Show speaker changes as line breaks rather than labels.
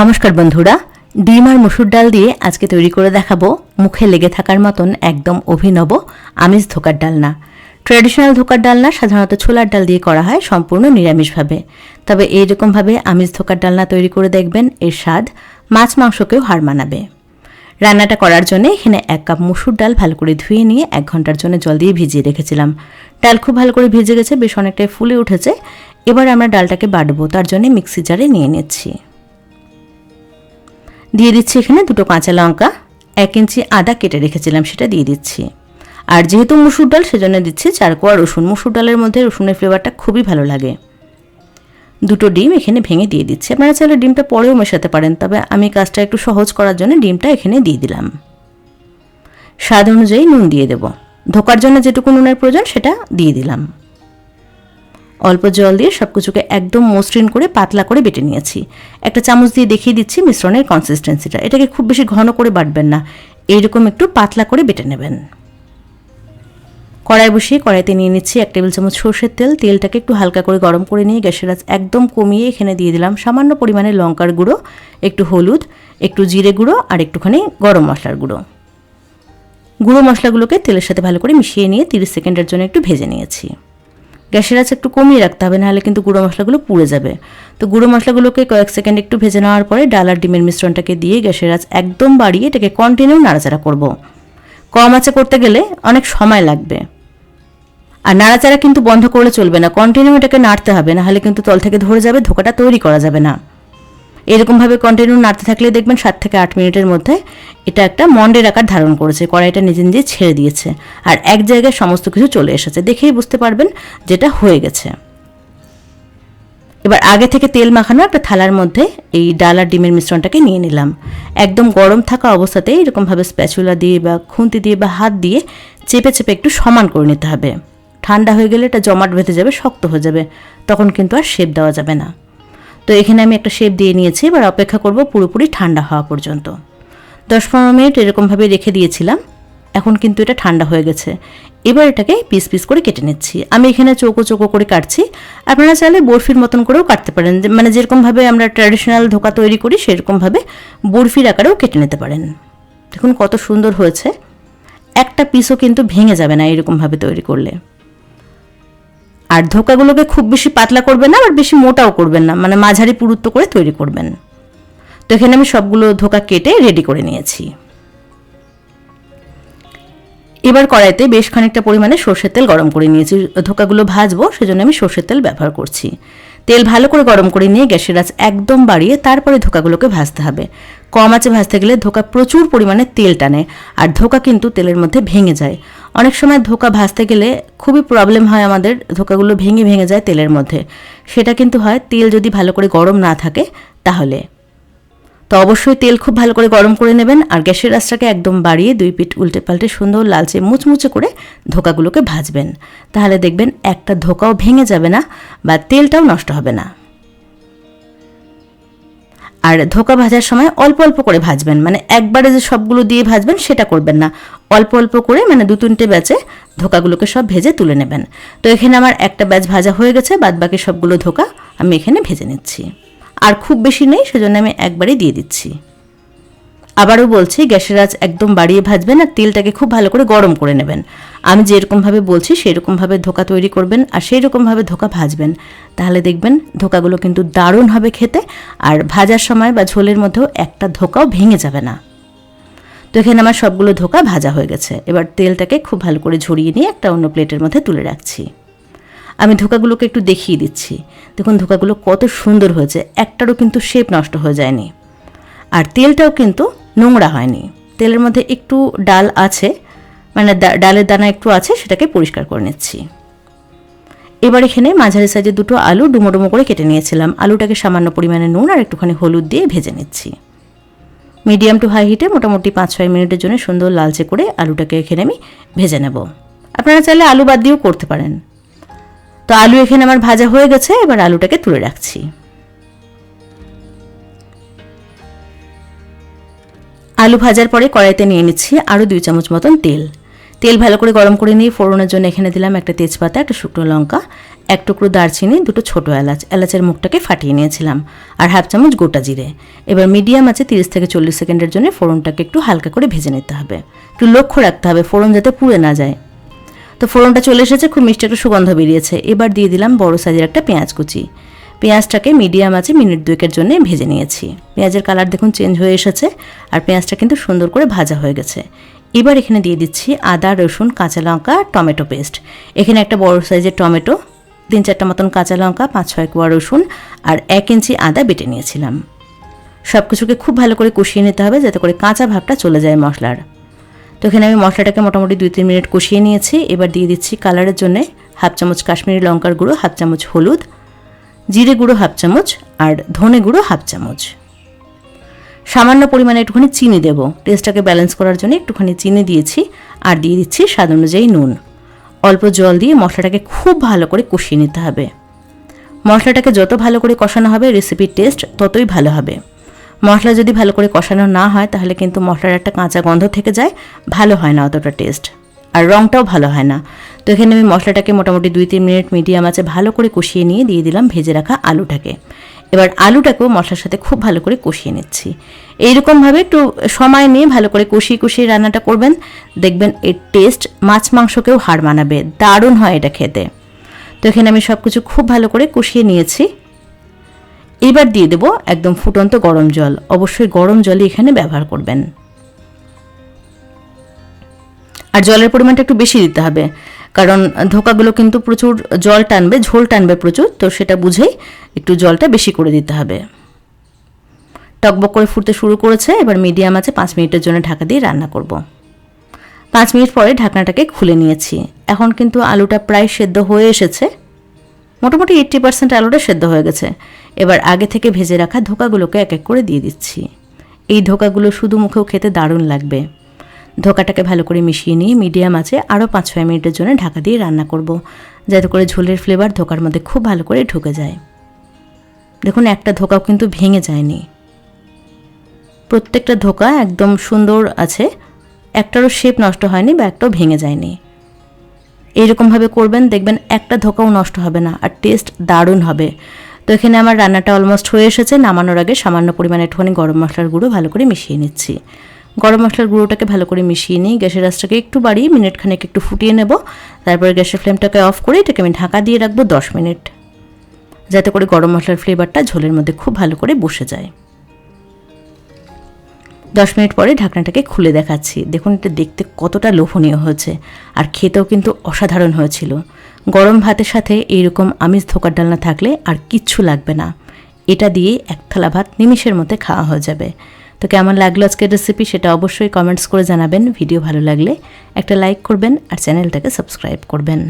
নমস্কার বন্ধুরা, ডিম আর মসুর ডাল দিয়ে আজকে তৈরি করে দেখাবো মুখে লেগে থাকার মতন একদম অভিনব আমিষ ধোকার ডালনা ট্র্যাডিশনাল ধোকার ডালনা সাধারণত ছোলার ডাল দিয়ে করা হয় সম্পূর্ণ নিরামিষভাবে। তবে এইরকমভাবে আমিষ ধোকার ডালনা তৈরি করে দেখবেন, এর স্বাদ মাছ মাংসকেও হার মানাবে। রান্নাটা করার জন্য এখানে এক কাপ মুসুর ডাল ভালো করে ধুয়ে নিয়ে এক ঘণ্টার জন্য জল দিয়ে ভিজিয়ে রেখেছিলাম। ডাল খুব ভালো করে ভিজে গেছে, বেশ অনেকটাই ফুলে উঠেছে। এবার আমরা ডালটাকে বাটবো, তার জন্য মিক্সি জারে নিয়ে নিচ্ছি। দিয়ে দিচ্ছি এখানে দুটো কাঁচা লঙ্কা, এক ইঞ্চি আদা কেটে রেখেছিলাম, সেটা দিয়ে দিচ্ছি। আর যেহেতু মুসুর ডাল, সেজন্য দিচ্ছি চার কোয়া রসুন। মুসুর ডালের মধ্যে রসুনের ফ্লেভারটা খুবই ভালো লাগে। দুটো ডিম এখানে ভেঙে দিয়ে দিচ্ছি। আপনারা চাইলে ডিমটা পরেও মেশাতে পারেন, তবে আমি কাজটা একটু সহজ করার জন্য ডিমটা এখানে দিয়ে দিলাম। স্বাদ অনুযায়ী নুন দিয়ে দেব। ধোকার জন্য যেটুকু নুনের প্রয়োজন, সেটা দিয়ে দিলাম। অল্প জল দিয়ে সব কিছুকে একদম মসৃণ করে পাতলা করে বেটে নিয়েছি। একটা চামচ দিয়ে দেখিয়ে দিচ্ছি মিশ্রণের কনসিস্টেন্সিটা এটাকে খুব বেশি ঘন করে বাটবেন না। এইরকম একটু পাতলা করে বেটে নেবেন। কড়াই বসিয়ে কড়াইতে নিয়ে নিচ্ছি এক টেবিল চামচ সর্ষের তেল। তেলটাকে একটু হালকা করে গরম করে নিয়ে গ্যাসের আঁচ একদম কমিয়ে এখানে দিয়ে দিলাম সামান্য পরিমাণে লঙ্কার গুঁড়ো, একটু হলুদ, একটু জিরে গুঁড়ো আর একটুখানি গরম মশলার গুঁড়ো। গুঁড়ো মশলাগুলোকে তেলের সাথে ভালো করে মিশিয়ে নিয়ে তিরিশ সেকেন্ডের জন্য একটু ভেজে নিয়েছি। গ্যাসের আছে একটু কমিয়ে রাখতে হবে, নাহলে কিন্তু গুঁড়ো মশলাগুলো পুড়ে যাবে। তো গুঁড়ো মশলাগুলোকে কয়েক সেকেন্ড একটু ভেজে নেওয়ার পরে ডাল আর ডিমের মিশ্রণটাকে দিয়ে গ্যাসের আঁচ একদম বাড়িয়ে এটাকে কন্টিনিউ নাড়াচাড়া করব। কম আঁচে করতে গেলে অনেক সময় লাগবে। আর নাড়াচাড়া কিন্তু বন্ধ করলে চলবে না কন্টিনিউ এটাকে নাড়তে হবে, নাহলে কিন্তু তল থেকে ধরে যাবে, ধোকাটা তৈরি করা যাবে না। এরকমভাবে কন্টিনিউ নাড়তে থাকলে দেখবেন সাত থেকে আট মিনিটের মধ্যে এটা একটা মন্ডের আকার ধারণ করেছে, কড়াইটা নিজে নিজে ছেড়ে দিয়েছে আর এক জায়গায় সমস্ত কিছু চলে এসেছে। দেখেই বুঝতে পারবেন যেটা হয়ে গেছে। এবার আগে থেকে তেল মাখানো একটা থালার মধ্যে এই ডাল আর ডিমের মিশ্রণটাকে নিয়ে নিলাম। একদম গরম থাকা অবস্থাতেই এরকমভাবে স্প্যাচুলা দিয়ে বা খুন্তি দিয়ে বা হাত দিয়ে চেপে চেপে একটু সমান করে নিতে হবে। ঠান্ডা হয়ে গেলে এটা জমাট বেঁধে যাবে, শক্ত হয়ে যাবে। তখন কিন্তু আর শেপ দেওয়া যাবে না। তো এখানে আমি একটা শেপ দিয়ে নিয়েছি, এবার অপেক্ষা করব পুরোপুরি ঠান্ডা হওয়া পর্যন্ত। দশ পনেরো মিনিট এরকমভাবে রেখে দিয়েছিলাম, এখন কিন্তু এটা ঠান্ডা হয়ে গেছে। এবার এটাকে পিস পিস করে কেটে নিচ্ছি। আমি এখানে চৌকো চৌকো করে কাটছি। আপনারা চাইলে বরফির মতন করেও কাটতে পারেন। মানে যেরকমভাবে আমরা ট্র্যাডিশনাল ধোকা তৈরি করি, সেরকমভাবে বরফির আকারেও কেটে নিতে পারেন। দেখুন কত সুন্দর হয়েছে। একটা পিসও কিন্তু ভেঙে যাবে না এরকমভাবে তৈরি করলে। আর ধোকাগুলোকে খুব বেশি পাতলা করবেন না আর বেশি মোটাও করবেন না মানে মাঝারি পুরুত্ব করে তৈরি করবেন। তো এখানে আমি সবগুলো ধোকা কেটে রেডি করে নিয়েছি। এবার কড়াইতে বেশ খানিকটা পরিমাণে সর্ষের তেল গরম করে নিয়েছি। ধোকাগুলো ভাজবো, সেজন্য আমি সর্ষের তেল ব্যবহার করছি। তেল ভালো করে গরম করে নিয়ে গ্যাসের আঁচ একদম বাড়িয়ে তারপরে ধোকাগুলোকে ভাজতে হবে। কম আঁচে ভাজতে গেলে ধোকা প্রচুর পরিমাণে তেল টানে, আর ধোকা কিন্তু তেলের মধ্যে ভেঙে যায়। অনেক সময় ধোকা ভাজতে গেলে খুবই প্রবলেম হয় আমাদের, ধোকাগুলো ভেঙে ভেঙে যায় তেলের মধ্যে। সেটা কিন্তু হয় তেল যদি ভালো করে গরম না থাকে, তাহলে। তো অবশ্যই তেল খুব ভালো করে গরম করে নেবেন আর গ্যাসের আঁচটাকে একদম বাড়িয়ে দুই পিঠ উল্টে পাল্টে সুন্দর লালচে মুচমুচে করে ধোকাগুলোকে ভাজবেন। তাহলে দেখবেন একটা ধোকাও ভেঙে যাবে না বা তেলটাও নষ্ট হবে না। আর ধোকা ভাজার সময় অল্প অল্প করে ভাজবেন। মানে একবারে যে সবগুলো দিয়ে ভাজবেন, সেটা করবেন না। অল্প অল্প করে মানে দু তিনটে ব্যাচে ধোকাগুলোকে সব ভেজে তুলে নেবেন। তো এখানে আমার একটা ব্যাচ ভাজা হয়ে গেছে বাদ বাকি সবগুলো ধোকা আমি এখানে ভেজে নিচ্ছি। আর খুব বেশি নেই, সেজন্য আমি একবারই দিয়ে দিচ্ছি। আবারও বলছি, গ্যাসের আঁচ একদম বাড়িয়ে ভাজবেন আর তেলটাকে খুব ভালো করে গরম করে নেবেন। আমি যেরকমভাবে বলছি, সেরকমভাবে ধোকা তৈরি করবেন আর সেই রকমভাবে ধোকা ভাজবেন। তাহলে দেখবেন ধোকাগুলো কিন্তু দারুণ হবে খেতে আর ভাজার সময় বা ঝোলের মধ্যেও একটা ধোকাও ভেঙে যাবে না। তো এখানে আমার সবগুলো ধোকা ভাজা হয়ে গেছে। এবার তেলটাকে খুব ভালো করে ঝরিয়ে নিয়ে একটা অন্য প্লেটের মধ্যে তুলে রাখছি। আমি ধোকাগুলোকে একটু দেখিয়ে দিচ্ছি। দেখুন, ধোকাগুলো কত সুন্দর হয়েছে। একটারও কিন্তু শেপ নষ্ট হয়ে যায়নি। আর তেলটাও কিন্তু নোংরা হয়নি। তেলের মধ্যে একটু ডাল আছে মানে ডালের দানা একটু আছে, সেটাকে পরিষ্কার করে নিচ্ছি। এবার এখানে মাঝারি সাইজে দুটো আলু ডুমো ডুমো করে কেটে নিয়েছিলাম। আলুটাকে সামান্য পরিমাণে নুন আর একটুখানি হলুদ দিয়ে ভেজে নিচ্ছি। মিডিয়াম টু হাই হিটে মোটামুটি পাঁচ ছয় মিনিটের জন্য সুন্দর লালচে করে আলুটাকে এখানে আমি ভেজে নেব। আপনারা চাইলে আলু বাদ দিয়েও করতে পারেন। তো আলু এখানে আমার ভাজা হয়ে গেছে, এবার আলুটাকে তুলে রাখছি। আলু ভাজার পরে কড়াইতে নিয়ে নিচ্ছি আরও দুই চামচ মতন তেল। তেল ভালো করে গরম করে নিয়ে ফোড়নের জন্য এখানে দিলাম একটা তেজপাতা, একটা শুকনো লঙ্কা, এক টুকরো দারচিনি, দুটো ছোট এলাচ। এলাচের মুখটাকে ফাটিয়ে নিয়েছিলাম। আর হাফ চামচ গোটা জিরে। এবার মিডিয়াম আছে তিরিশ থেকে চল্লিশ সেকেন্ডের জন্য ফোড়নটাকে একটু হালকা করে ভেজে নিতে হবে। একটু লক্ষ্য রাখতে হবে, ফোড়ন যাতে পুড়ে না যায়। তো ফোড়নটা চলে এসেছে, খুব মিষ্টি একটা সুগন্ধ বেরিয়েছে। এবার দিয়ে দিলাম বড় সাইজের একটা পেঁয়াজ কুচি। পেঁয়াজটাকে মিডিয়াম আছে, মিনিট দুয়েকের জন্য ভেজে নিয়েছি। পেঁয়াজের কালার দেখুন চেঞ্জ হয়ে এসেছে, আর পেঁয়াজটা কিন্তু সুন্দর করে ভাজা হয়ে গেছে। এবার এখানে দিয়ে দিচ্ছি আদা, রসুন, কাঁচা লঙ্কা, টমেটো পেস্ট। এখানে একটা বড় সাইজের টমেটো, তিন চারটা মতন কাঁচা লঙ্কা, পাঁচ ছয় কোয়া রসুন, আর এক ইঞ্চি আদা বেটে নিয়েছিলাম। সব কিছুকে খুব ভালো করে কষিয়ে নিতে হবে যাতে করে কাঁচা ভাবটা চলে যায় মশলার। তো এখানে আমি মশলাটাকে মোটামুটি দুই তিন মিনিট কষিয়ে নিয়েছি। এবার দিয়ে দিচ্ছি কালারের জন্য হাফ চামচ কাশ্মীরি লঙ্কার গুঁড়ো, হাফ চামচ হলুদ জিরে গুঁড়ো হাফ চামচ আর ধনে গুঁড়ো হাফ চামচ। সামান্য পরিমাণে একটুখানি চিনি দেবো। টেস্টটাকে ব্যালেন্স করার জন্য একটুখানি চিনি দিয়েছি আর দিয়ে দিচ্ছি স্বাদ অনুযায়ী নুন। অল্প জল দিয়ে মশলাটাকে খুব ভালো করে কষিয়ে নিতে হবে। মশলাটাকে যত ভালো করে কষানো হবে রেসিপির টেস্ট ততই ভালো হবে। মশলা যদি ভালো করে কষানো না হয়, তাহলে কিন্তু মশলার একটা কাঁচা গন্ধ থেকে যায়, ভালো হয় না অতটা টেস্ট আর রঙটাও ভালো হয় না। তো এখানে আমি মশলাটাকে মোটামুটি দুই তিন মিনিট মিডিয়াম আছে ভালো করে কষিয়ে নিয়ে দিয়ে দিলাম ভেজে রাখা আলুটাকে। এবার আলুটাকেও মশলার সাথে খুব ভালো করে কষিয়ে নিচ্ছি। এইরকমভাবে একটু সময় নিয়ে ভালো করে কষিয়ে কষিয়ে রান্নাটা করবেন। দেখবেন এর টেস্ট মাছ মাংসকেও হার মানাবে। দারুণ হয় এটা খেতে। তো এখানে আমি সব কিছু খুব ভালো করে কষিয়ে নিয়েছি। এবার দিয়ে দেবো একদম ফুটন্ত গরম জল। অবশ্যই গরম জলই এখানে ব্যবহার করবেন। আর জলের পরিমাণটা একটু বেশি দিতে হবে। কারণ ধোকাগুলো কিন্তু প্রচুর জল টানবে, ঝোল টানবে প্রচুর, তো সেটা বুঝেই একটু জলটা বেশি করে দিতে হবে। টকবক করে ফুটতে শুরু করেছে, এবার মিডিয়াম আছে পাঁচ মিনিটের জন্য ঢাকা দিয়ে রান্না করব। পাঁচ মিনিট পরে ঢাকনাটাকে খুলে নিয়েছি। এখন কিন্তু আলুটা প্রায় সেদ্ধ হয়ে এসেছে। মোটামুটি এইট্টি পার্সেন্ট আলুটা সেদ্ধ হয়ে গেছে। এবার আগে থেকে ভেজে রাখা ধোকাগুলোকে এক এক করে দিয়ে দিচ্ছি। এই ধোকাগুলো শুধু মুখেও খেতে দারুণ লাগবে। ধোকাটাকে ভালো করে মিশিয়ে নিয়ে মিডিয়াম আছে আরও পাঁচ ছয় মিনিটের জন্য ঢাকা দিয়ে রান্না করব, যাতে করে ঝোলের ফ্লেভার ধোকার মধ্যে খুব ভালো করে ঢুকে যায়। দেখুন, একটা ধোকাও কিন্তু ভেঙে যায়নি। প্রত্যেকটা ধোকা একদম সুন্দর আছে, একটারও শেপ নষ্ট হয়নি বা একটাও ভেঙে যায়নি। এইরকমভাবে করবেন, দেখবেন একটা ধোকাও নষ্ট হবে না আর টেস্ট দারুণ হবে। তো এখানে আমার রান্নাটা অলমোস্ট হয়ে এসেছে, নামানোর আগে সামান্য পরিমাণে একটুখানি গরম মশলার গুঁড়ো ভালো করে মিশিয়ে নিচ্ছি। গরম মশলার গুঁড়োটাকে ভালো করে মিশিয়ে নিই। গ্যাসের আঁচটাকে একটু বাড়িয়ে মিনিট খানেক একটু ফুটিয়ে নেব। তারপরে গ্যাসের ফ্লেমটাকে অফ করে এটাকে আমি ঢাকা দিয়ে রাখব দশ মিনিট। যাতে করে গরম মশলার ফ্লেভারটা ঝোলের মধ্যে খুব ভালো করে বসে যায়। দশ মিনিট পরে ঢাকনাটাকে খুলে দেখাচ্ছি। দেখুন, এটা দেখতে কতটা লোভনীয় হয়েছে। আর খেতেও কিন্তু অসাধারণ হয়েছিল। গরম ভাতের সাথে এইরকম আমিষ ধোকার ডালনা থাকলে আর কিচ্ছু লাগবে না। এটা দিয়ে এক থালা ভাত নিমিষের মধ্যে খাওয়া হয়ে যাবে। তো কেমন লাগল আজকের রেসিপি সেটা অবশ্যই কমেন্টস করে জানাবেন। ভিডিও ভালো লাগলে একটা লাইক করবেন আর চ্যানেলটাকে সাবস্ক্রাইব করবেন।